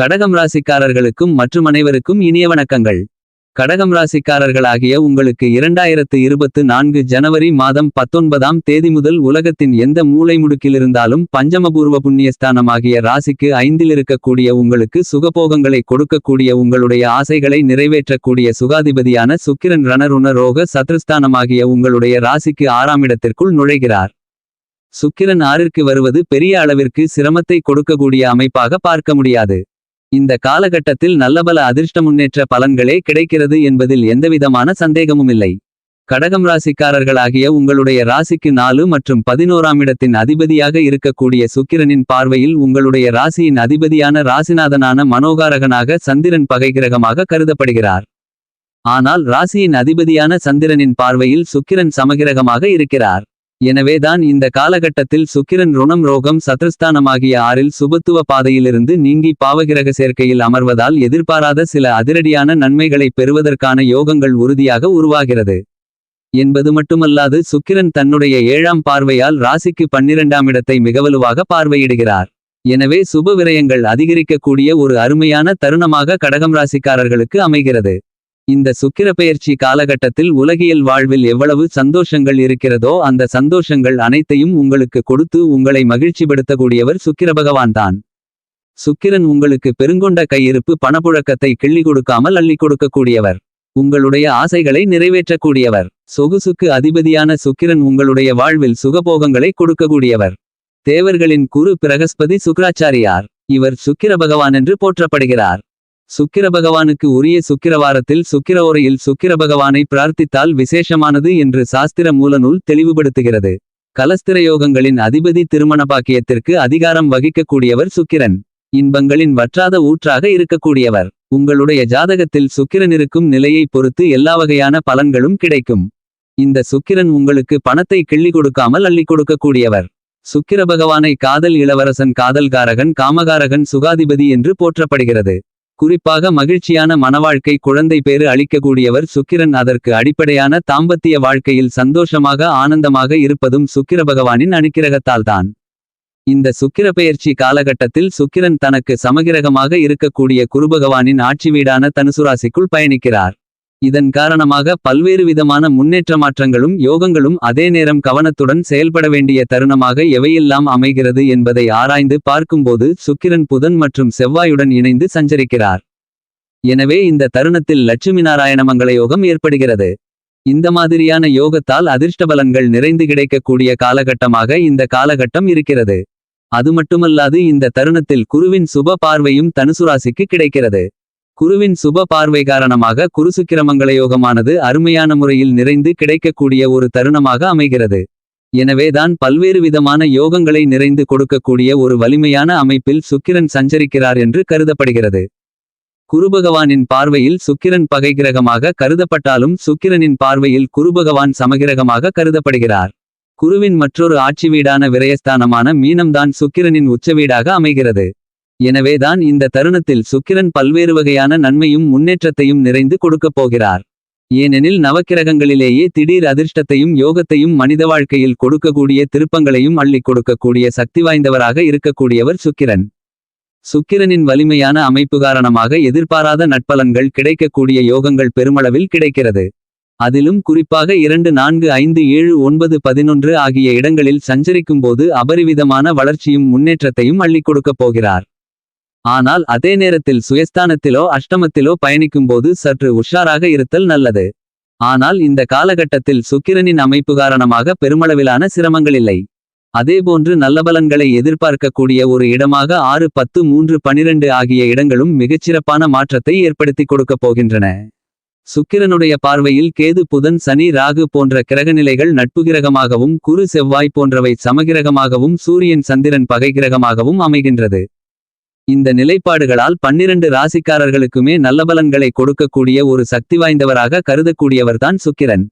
கடகம் ராசிக்காரர்களுக்கும் மற்றும் அனைவருக்கும் இனிய வணக்கங்கள். கடகம் ராசிக்காரர்களாகிய உங்களுக்கு இரண்டாயிரத்து இருபத்து நான்கு ஜனவரி மாதம் பத்தொன்பதாம் தேதி முதல் உலகத்தின் எந்த மூலை முடுக்கிலிருந்தாலும் பஞ்சமபூர்வ புண்ணியஸ்தானமாகிய ராசிக்கு ஐந்தில் இருக்கக்கூடிய உங்களுக்கு சுகபோகங்களை கொடுக்கக்கூடிய உங்களுடைய ஆசைகளை நிறைவேற்றக்கூடிய சுகாதிபதியான சுக்கிரன் ரணருண ரோக சத்ருஸ்தானமாகிய உங்களுடைய ராசிக்கு ஆறாம் இடத்திற்குள் நுழைகிறார். சுக்கிரன் ஆறிற்கு வருவது பெரிய அளவிற்கு சிரமத்தை கொடுக்கக்கூடிய அமைப்பாக பார்க்க முடியாது. இந்த காலகட்டத்தில் நல்லபல அதிர்ஷ்ட முன்னேற்ற பலன்களே கிடைக்கிறது என்பதில் எந்தவிதமான சந்தேகமுமில்லை. கடகம் ராசிக்காரர்களாகிய உங்களுடைய ராசிக்கு நாலு மற்றும் பதினோராம் இடத்தின் அதிபதியாக இருக்கக்கூடிய சுக்கிரனின் பார்வையில் உங்களுடைய ராசியின் அதிபதியான ராசிநாதனான மனோகாரகனாக சந்திரன் பகைகிரகமாக கருதப்படுகிறார். ஆனால் ராசியின் அதிபதியான சந்திரனின் பார்வையில் சுக்கிரன் சமகிரகமாக இருக்கிறார். எனவேதான் இந்த காலகட்டத்தில் சுக்கிரன் ருணம் ரோகம் சத்ருஸ்தானமாகிய ஆறில் சுபத்துவ பாதையிலிருந்து நீங்கி பாவகிரக சேர்க்கையில் அமர்வதால் எதிர்பாராத சில அதிரடியான நன்மைகளை பெறுவதற்கான யோகங்கள் உறுதியாக உருவாகிறது. என்பது மட்டுமல்லாது சுக்கிரன் தன்னுடைய ஏழாம் பார்வையால் ராசிக்கு பன்னிரண்டாம் இடத்தை மிகவலுவாக பார்வையிடுகிறார். எனவே சுப விரயங்கள் அதிகரிக்கக்கூடிய ஒரு அருமையான தருணமாக கடகம் ராசிக்காரர்களுக்கு அமைகிறது. இந்த சுக்கிரப்பெயர்ச்சி காலகட்டத்தில் உலகியல் வாழ்வில் எவ்வளவு சந்தோஷங்கள் இருக்கிறதோ அந்த சந்தோஷங்கள் அனைத்தையும் உங்களுக்கு கொடுத்து உங்களை மகிழ்ச்சிப்படுத்தக்கூடியவர் சுக்கிர பகவான்தான் சுக்கிரன் உங்களுக்கு பெருங்கொண்ட கையிருப்பு பணப்புழக்கத்தை கிள்ளி கொடுக்காமல் அள்ளி கொடுக்கக்கூடியவர். உங்களுடைய ஆசைகளை நிறைவேற்றக்கூடியவர். சொகுசுக்கு அதிபதியான சுக்கிரன் உங்களுடைய வாழ்வில் சுகபோகங்களை கொடுக்கக்கூடியவர். தேவர்களின் குரு பிரகஸ்பதி சுக்ராச்சாரியார். இவர் சுக்கிர பகவான் என்று போற்றப்படுகிறார். சுக்கிர பகவானுக்கு உரிய சுக்கிரவாரத்தில் சுக்கிர ஓரையில் சுக்கிர பகவானை பிரார்த்தித்தால் விசேஷமானது என்று சாஸ்திர மூலநூல் தெளிவுபடுத்துகிறது. கலஸ்திர யோகங்களின் அதிபதி திருமண பாக்கியத்திற்கு அதிகாரம் வகிக்கக்கூடியவர் சுக்கிரன். இன்பங்களின் வற்றாத ஊற்றாக இருக்கக்கூடியவர். உங்களுடைய ஜாதகத்தில் சுக்கிரன் இருக்கும் நிலையை பொறுத்து எல்லா வகையான பலன்களும் கிடைக்கும். இந்த சுக்கிரன் உங்களுக்கு பணத்தை கிள்ளி கொடுக்காமல் அள்ளி கொடுக்கக்கூடியவர். சுக்கிர பகவானை காதல் இளவரசன் காதல்காரகன் காமகாரகன் சுகாதிபதி என்று போற்றப்படுகிறது. குறிப்பாக மகிழ்ச்சியான மனவாழ்க்கை குழந்தை பேறு அளிக்கக்கூடியவர் சுக்கிரன் அதற்கு அடிப்படையான தாம்பத்திய வாழ்க்கையில் சந்தோஷமாக ஆனந்தமாக இருப்பதும் சுக்கிர பகவானின் அனுக்கிரகத்தால்தான். இந்த சுக்கிர பெயர்ச்சி காலகட்டத்தில் சுக்கிரன் தனக்கு சமகிரகமாக இருக்கக்கூடிய குருபகவானின் ஆட்சி வீடான தனுசுராசிக்குள் பயணிக்கிறார். இதன் காரணமாக பல்வேறு விதமான முன்னேற்ற மாற்றங்களும் யோகங்களும் அதே நேரம் கவனத்துடன் செயல்பட வேண்டிய தருணமாக எவையெல்லாம் அமைகிறது என்பதை ஆராய்ந்து பார்க்கும்போது சுக்கிரன் புதன் மற்றும் செவ்வாயுடன் இணைந்து சஞ்சரிக்கிறார். எனவே இந்த தருணத்தில் லட்சுமி நாராயண மங்கள யோகம் ஏற்படுகிறது. இந்த மாதிரியான யோகத்தால் அதிர்ஷ்ட பலன்கள் நிறைந்து கிடைக்கக்கூடிய காலகட்டமாக இந்த காலகட்டம் இருக்கிறது. அது மட்டுமல்லாது இந்த தருணத்தில் குருவின் சுப பார்வையும் தனுசுராசிக்கு கிடைக்கிறது. குருவின் சுப பார்வை காரணமாக குருசுக்கிரமங்கள யோகமானது அருமையான முறையில் நிறைந்து கிடைக்கக்கூடிய ஒரு தருணமாக அமைகிறது. எனவேதான் பல்வேறு விதமான யோகங்களை நிறைந்து கொடுக்கக்கூடிய ஒரு வலிமையான அமைப்பில் சுக்கிரன் சஞ்சரிக்கிறார் என்று கருதப்படுகிறது. குருபகவானின் பார்வையில் சுக்கிரன் பகைகிரகமாக கருதப்பட்டாலும் சுக்கிரனின் பார்வையில் குருபகவான் சமகிரகமாக கருதப்படுகிறார். குருவின் மற்றொரு ஆட்சி வீடான விரயஸ்தானமான மீனம்தான் சுக்கிரனின் உச்சவீடாக அமைகிறது. எனவேதான் இந்த தருணத்தில் சுக்கிரன் பல்வேறு வகையான நன்மையும் முன்னேற்றத்தையும் நிறைந்து கொடுக்கப் போகிறார். ஏனெனில் நவக்கிரகங்களிலேயே திடீர் அதிர்ஷ்டத்தையும் யோகத்தையும் மனித வாழ்க்கையில் கொடுக்கக்கூடிய திருப்பங்களையும் அள்ளிக் கொடுக்கக்கூடிய சக்தி வாய்ந்தவராக இருக்கக்கூடியவர் சுக்கிரன். சுக்கிரனின் வலிமையான அமைப்பு காரணமாக எதிர்பாராத நட்பலன்கள் கிடைக்கக்கூடிய யோகங்கள் பெருமளவில் கிடைக்கிறது. அதிலும் குறிப்பாக இரண்டு நான்கு ஐந்து ஏழு ஒன்பது பதினொன்று ஆகிய இடங்களில் சஞ்சரிக்கும்போது அபரிவிதமான வளர்ச்சியும் முன்னேற்றத்தையும் அள்ளிக் கொடுக்கப் போகிறார். ஆனால் அதே நேரத்தில் சுயஸ்தானத்திலோ அஷ்டமத்திலோ பயணிக்கும்போது சற்று உஷாராக இருத்தல் நல்லது. ஆனால் இந்த காலகட்டத்தில் சுக்கிரனின் அமைப்பு காரணமாக பெருமளவிலான சிரமங்களில்லை. அதேபோன்று நல்லபலன்களை எதிர்பார்க்கக்கூடிய ஒரு இடமாக ஆறு பத்து மூன்று பனிரெண்டு ஆகிய இடங்களும் மிகச்சிறப்பான மாற்றத்தை ஏற்படுத்திக் கொடுக்கப் போகின்றன. சுக்கிரனுடைய பார்வையில் கேது புதன் சனி ராகு போன்ற கிரகநிலைகள் நட்பு கிரகமாகவும் குரு செவ்வாய் போன்றவை சமகிரகமாகவும் சூரியன் சந்திரன் பகை கிரகமாகவும் அமைகின்றது. இந்த நிலைப்பாடுகளால் பன்னிரண்டு ராசிக்காரர்களுக்குமே நல்லபலன்களை கொடுக்கக்கூடிய ஒரு சக்தி வாய்ந்தவராக கருதக்கூடியவர்தான் சுக்கிரன்.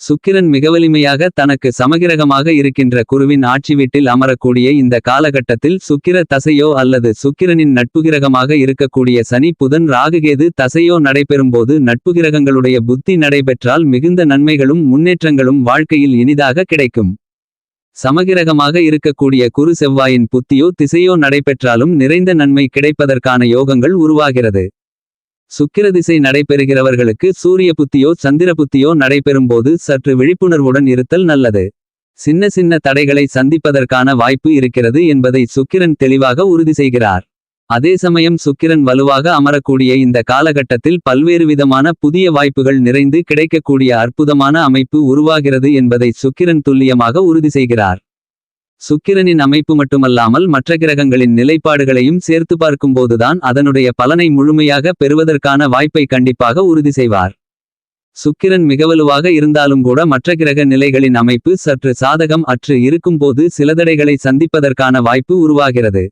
சுக்கிரன் மிகவலிமையாக தனக்கு சமகிரகமாக இருக்கின்ற குருவின் ஆட்சி வீட்டில் அமரக்கூடிய இந்த காலகட்டத்தில் சுக்கிர தசையோ அல்லது சுக்கிரனின் நட்புகிரகமாக இருக்கக்கூடிய சனி புதன் ராகுகேது தசையோ நடைபெறும்போது நட்புகிரகங்களுடைய புத்தி நடைபெற்றால் மிகுந்த நன்மைகளும் முன்னேற்றங்களும் வாழ்க்கையில் இனிதாக கிடைக்கும். சமகிரகமாக இருக்கக்கூடிய குரு செவ்வாயின் புத்தியோ திசையோ நடைபெற்றாலும் நிறைந்த நன்மை கிடைப்பதற்கான யோகங்கள் உருவாகிறது. சுக்கிர திசை நடைபெறுகிறவர்களுக்கு சூரிய புத்தியோ சந்திர புத்தியோ நடைபெறும்போது சற்று விழிப்புணர்வுடன் இருத்தல் நல்லது. சின்ன சின்ன தடைகளை சந்திப்பதற்கான வாய்ப்பு இருக்கிறது என்பதை சுக்கிரன் தெளிவாக உறுதி செய்கிறார். அதே சமயம் சுக்கிரன் வலுவாக அமரக்கூடிய இந்த காலகட்டத்தில் பல்வேறு விதமான புதிய வாய்ப்புகள் நிறைந்து கிடைக்கக்கூடிய அற்புதமான அமைப்பு உருவாகிறது என்பதை சுக்கிரன் துல்லியமாக உறுதி செய்கிறார். சுக்கிரனின் அமைப்பு மட்டுமல்லாமல் மற்ற கிரகங்களின் நிலைப்பாடுகளையும் சேர்த்து பார்க்கும்போதுதான் அதனுடைய பலனை முழுமையாக பெறுவதற்கான வாய்ப்பை கண்டிப்பாக உறுதி செய்வார். சுக்கிரன் மிகவலுவாக இருந்தாலும் கூட மற்ற கிரக நிலைகளின் அமைப்பு சற்று சாதகம் அற்று இருக்கும்போது சில தடைகளை சந்திப்பதற்கான வாய்ப்பு உருவாகிறது.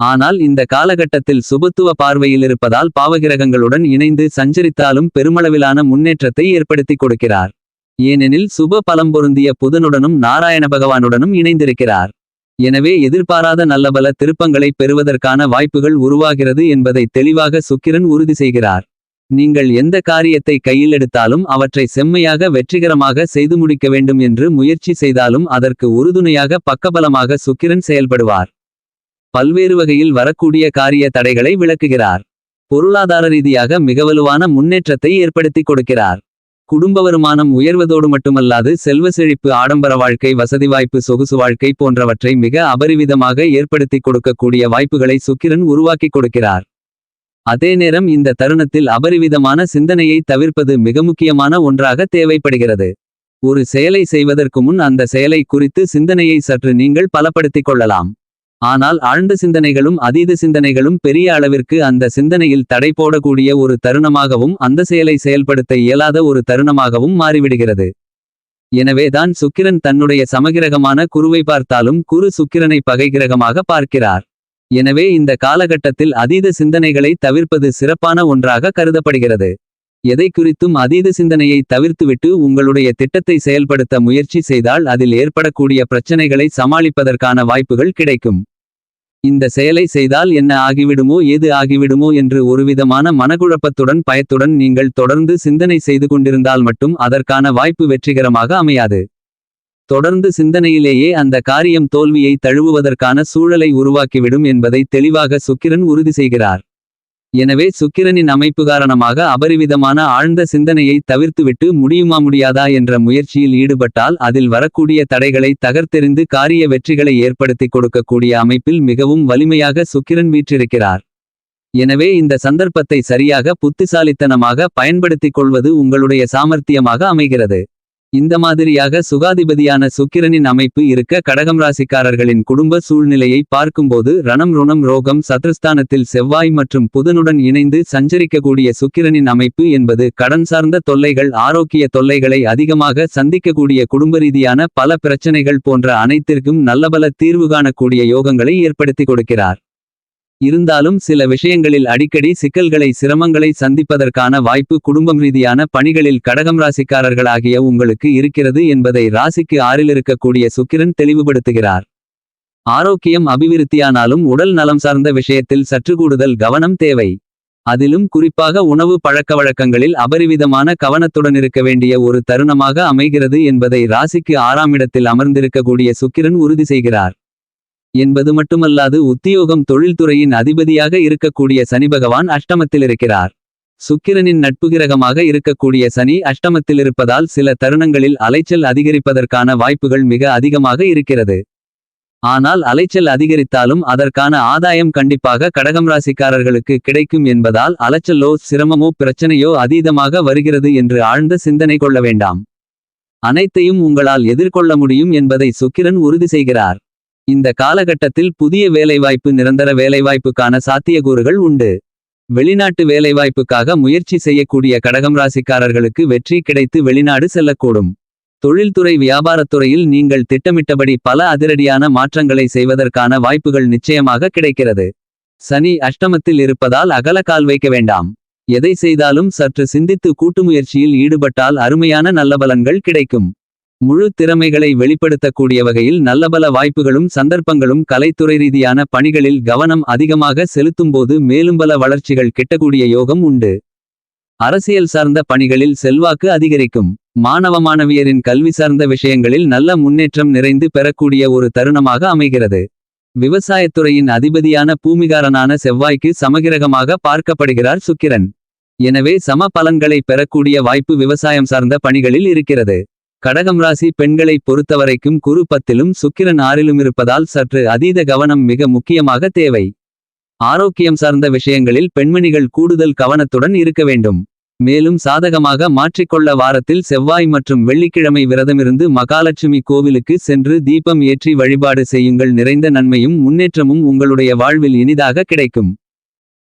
ஆனால் இந்த காலகட்டத்தில் சுபத்துவ பார்வையில் இருப்பதால் பாவகிரகங்களுடன் இணைந்து சஞ்சரித்தாலும் பெருமளவிலான முன்னேற்றத்தை ஏற்படுத்திக் கொடுக்கிறார். ஏனெனில் சுப பலம் பொருந்திய புதனுடனும் நாராயண பகவானுடனும் இணைந்திருக்கிறார். எனவே எதிர்பாராத நல்லபல திருப்பங்களை பெறுவதற்கான வாய்ப்புகள் உருவாகிறது என்பதை தெளிவாக சுக்கிரன் உறுதி செய்கிறார். நீங்கள் எந்த காரியத்தை கையில் எடுத்தாலும் அவற்றை செம்மையாக வெற்றிகரமாக செய்து முடிக்க வேண்டும் என்று முயற்சி செய்தாலும் அதற்கு உறுதுணையாக பக்கபலமாக சுக்கிரன் செயல்படுவார். பல்வேறு வகையில் வரக்கூடிய காரிய தடைகளை விளக்குகிறார். பொருளாதார ரீதியாக மிக வலுவான முன்னேற்றத்தை ஏற்படுத்திக் கொடுக்கிறார். குடும்ப வருமானம் உயர்வதோடு மட்டுமல்லாது செல்வ செழிப்பு ஆடம்பர வாழ்க்கை வசதி வாய்ப்பு சொகுசு வாழ்க்கை போன்றவற்றை மிக அபரிவிதமாக ஏற்படுத்திக் கொடுக்கக்கூடிய வாய்ப்புகளை சுக்கிரன் உருவாக்கிக் கொடுக்கிறார். அதே நேரம் இந்த தருணத்தில் அபரிவிதமான சிந்தனையை தவிர்ப்பது மிக முக்கியமான ஒன்றாக தேவைப்படுகிறது. ஒரு செயலை செய்வதற்கு முன் அந்த செயலை குறித்து சிந்தனையை சற்று நீங்கள் பலப்படுத்திக் கொள்ளலாம். ஆனால் ஆழ்ந்த சிந்தனைகளும் அதீத சிந்தனைகளும் பெரிய அளவிற்கு அந்த சிந்தனையில் தடை போடக்கூடிய ஒரு தருணமாகவும் அந்த செயலை செயல்படுத்த இயலாத ஒரு தருணமாகவும் மாறிவிடுகிறது. எனவேதான் சுக்கிரன் தன்னுடைய சமகிரகமான குருவை பார்த்தாலும் குரு சுக்கிரனை பகைகிரகமாக பார்க்கிறார். எனவே இந்த காலகட்டத்தில் அதீத சிந்தனைகளை தவிர்ப்பது சிறப்பான ஒன்றாக கருதப்படுகிறது. எதை குறித்தும் அதீத சிந்தனையை தவிர்த்துவிட்டு உங்களுடைய திட்டத்தை செயல்படுத்த முயற்சி செய்தால் அதில் ஏற்படக்கூடிய பிரச்சனைகளை சமாளிப்பதற்கான வாய்ப்புகள் கிடைக்கும். இந்த செயலை செய்தால் என்ன ஆகிவிடுமோ ஏது ஆகிவிடுமோ என்று ஒருவிதமான மனக்குழப்பத்துடன் பயத்துடன் நீங்கள் தொடர்ந்து சிந்தனை செய்து கொண்டிருந்தால் மட்டும் அதற்கான வாய்ப்பு வெற்றிகரமாக அமையாது. தொடர்ந்து சிந்தனையிலேயே அந்த காரியம் தோல்வியை தழுவுவதற்கான சூழலை உருவாக்கிவிடும் என்பதை தெளிவாக சுக்கிரன் உறுதி செய்கிறார். எனவே சுக்கிரனின் அமைப்பு காரணமாக அபரிவிதமான ஆழ்ந்த சிந்தனையை தவிர்த்துவிட்டு முடியுமா முடியாதா என்ற முயற்சியில் ஈடுபட்டால் அதில் வரக்கூடிய தடைகளை தகர்த்தெறிந்து காரிய வெற்றிகளை ஏற்படுத்திக் கொடுக்கக்கூடிய அமைப்பில் மிகவும் வலிமையாக சுக்கிரன் வீற்றிருக்கிறார். எனவே இந்த சந்தர்ப்பத்தை சரியாக புத்திசாலித்தனமாக பயன்படுத்திக் கொள்வது உங்களுடைய சாமர்த்தியமாக அமைகிறது. இந்த மாதிரியாக சுகாதிபதியான சுக்கிரனின் அமைப்பு இருக்க கடகம் ராசிக்காரர்களின் குடும்ப சூழ்நிலையை பார்க்கும்போது ரணம் ருணம் ரோகம் சத்ருஸ்தானத்தில் செவ்வாய் மற்றும் புதனுடன் இணைந்து சஞ்சரிக்கக்கூடிய சுக்கிரனின் அமைப்பு என்பது கடன் சார்ந்த தொல்லைகள் ஆரோக்கிய தொல்லைகளை அதிகமாக சந்திக்கக்கூடிய குடும்ப ரீதியான பல பிரச்சனைகள் போன்ற அனைத்திற்கும் நல்லபல தீர்வு காணக்கூடிய யோகங்களை ஏற்படுத்தி கொடுக்கிறார். இருந்தாலும் சில விஷயங்களில் அடிக்கடி சிக்கல்களை சிரமங்களை சந்திப்பதற்கான வாய்ப்பு குடும்பம் ரீதியான பணிகளில் கடகம் ராசிக்காரர்களாகிய உங்களுக்கு இருக்கிறது என்பதை ராசிக்கு ஆறில் இருக்கக்கூடிய சுக்கிரன் தெளிவுபடுத்துகிறார். ஆரோக்கியம் அபிவிருத்தியானாலும் உடல் நலம் சார்ந்த விஷயத்தில் சற்று கூடுதல் கவனம் தேவை. அதிலும் குறிப்பாக உணவு பழக்கவழக்கங்களில் அபரிவிதமான கவனத்துடன் இருக்க வேண்டிய ஒரு தருணமாக அமைகிறது என்பதை ராசிக்கு ஆறாம் இடத்தில் அமர்ந்திருக்கக்கூடிய சுக்கிரன் உறுதி செய்கிறார். என்பது மட்டுமல்லாது உத்தியோகம் தொழில்துறையின் அதிபதியாக இருக்கக்கூடிய சனி பகவான் அஷ்டமத்தில் இருக்கிறார் சுக்கிரனின் நட்பு கிரகமாக இருக்கக்கூடிய சனி அஷ்டமத்தில் இருப்பதால் சில தருணங்களில் அலைச்சல் அதிகரிப்பதற்கான வாய்ப்புகள் மிக அதிகமாக இருக்கிறது. ஆனால் அலைச்சல் அதிகரித்தாலும் அதற்கான ஆதாயம் கண்டிப்பாக கடகம் ராசிக்காரர்களுக்கு கிடைக்கும் என்பதால் அலைச்சலோ சிரமமோ பிரச்சனையோ அதீதமாக வருகிறது என்று ஆழ்ந்த சிந்தனை கொள்ள வேண்டாம். அனைத்தையும் உங்களால் எதிர்கொள்ள முடியும் என்பதை சுக்கிரன் உறுதி செய்கிறார். இந்த காலகட்டத்தில் புதிய வேலைவாய்ப்பு நிரந்தர வேலைவாய்ப்புக்கான சாத்தியக்கூறுகள் உண்டு. வெளிநாட்டு வேலைவாய்ப்புக்காக முயற்சி செய்யக்கூடிய கடகம் ராசிக்காரர்களுக்கு வெற்றி கிடைத்து வெளிநாடு செல்லக்கூடும். தொழில்துறை வியாபாரத்துறையில் நீங்கள் திட்டமிட்டபடி பல அதிரடியான மாற்றங்களை செய்வதற்கான வாய்ப்புகள் நிச்சயமாக கிடைக்கிறது. சனி அஷ்டமத்தில் இருப்பதால் அகல கால் வைக்க வேண்டாம். எதை செய்தாலும் சற்று சிந்தித்து கூட்டு முயற்சியில் ஈடுபட்டால் அருமையான நல்ல பலன்கள் கிடைக்கும். முழு திறமைகளை வெளிப்படுத்தக்கூடிய வகையில் நல்லபல வாய்ப்புகளும் சந்தர்ப்பங்களும் கலைத்துறை ரீதியான பணிகளில் கவனம் அதிகமாக செலுத்தும்போது மேலும் பல வளர்ச்சிகள் கிட்டக்கூடிய யோகம் உண்டு. அரசியல் சார்ந்த பணிகளில் செல்வாக்கு அதிகரிக்கும். மாணவ மாணவியரின் கல்வி சார்ந்த விஷயங்களில் நல்ல முன்னேற்றம் நிறைந்து பெறக்கூடிய ஒரு தருணமாக அமைகிறது. விவசாயத்துறையின் அதிபதியான பூமிகாரனான செவ்வாய்க்கு சமகிரகமாக பார்க்கப்படுகிறார் சுக்கிரன். எனவே சம பலன்களை பெறக்கூடிய வாய்ப்பு விவசாயம் சார்ந்த பணிகளில் இருக்கிறது. கடகம் ராசி பெண்களை பொறுத்தவரைக்கும் குரு பத்திலும் சுக்கிரன் ஆறிலும் இருப்பதால் சற்று அதீத கவனம் மிக முக்கியமாக தேவை. ஆரோக்கியம் சார்ந்த விஷயங்களில் பெண்மணிகள் கூடுதல் கவனத்துடன் இருக்க வேண்டும். மேலும் சாதகமாக மாற்றிக்கொள்ள வாரத்தில் செவ்வாய் மற்றும் வெள்ளிக்கிழமை விரதமிருந்து மகாலட்சுமி கோவிலுக்கு சென்று தீபம் ஏற்றி வழிபாடு செய்யுங்கள். நிறைந்த நன்மையும் முன்னேற்றமும் உங்களுடைய வாழ்வில் இனிதாக கிடைக்கும்.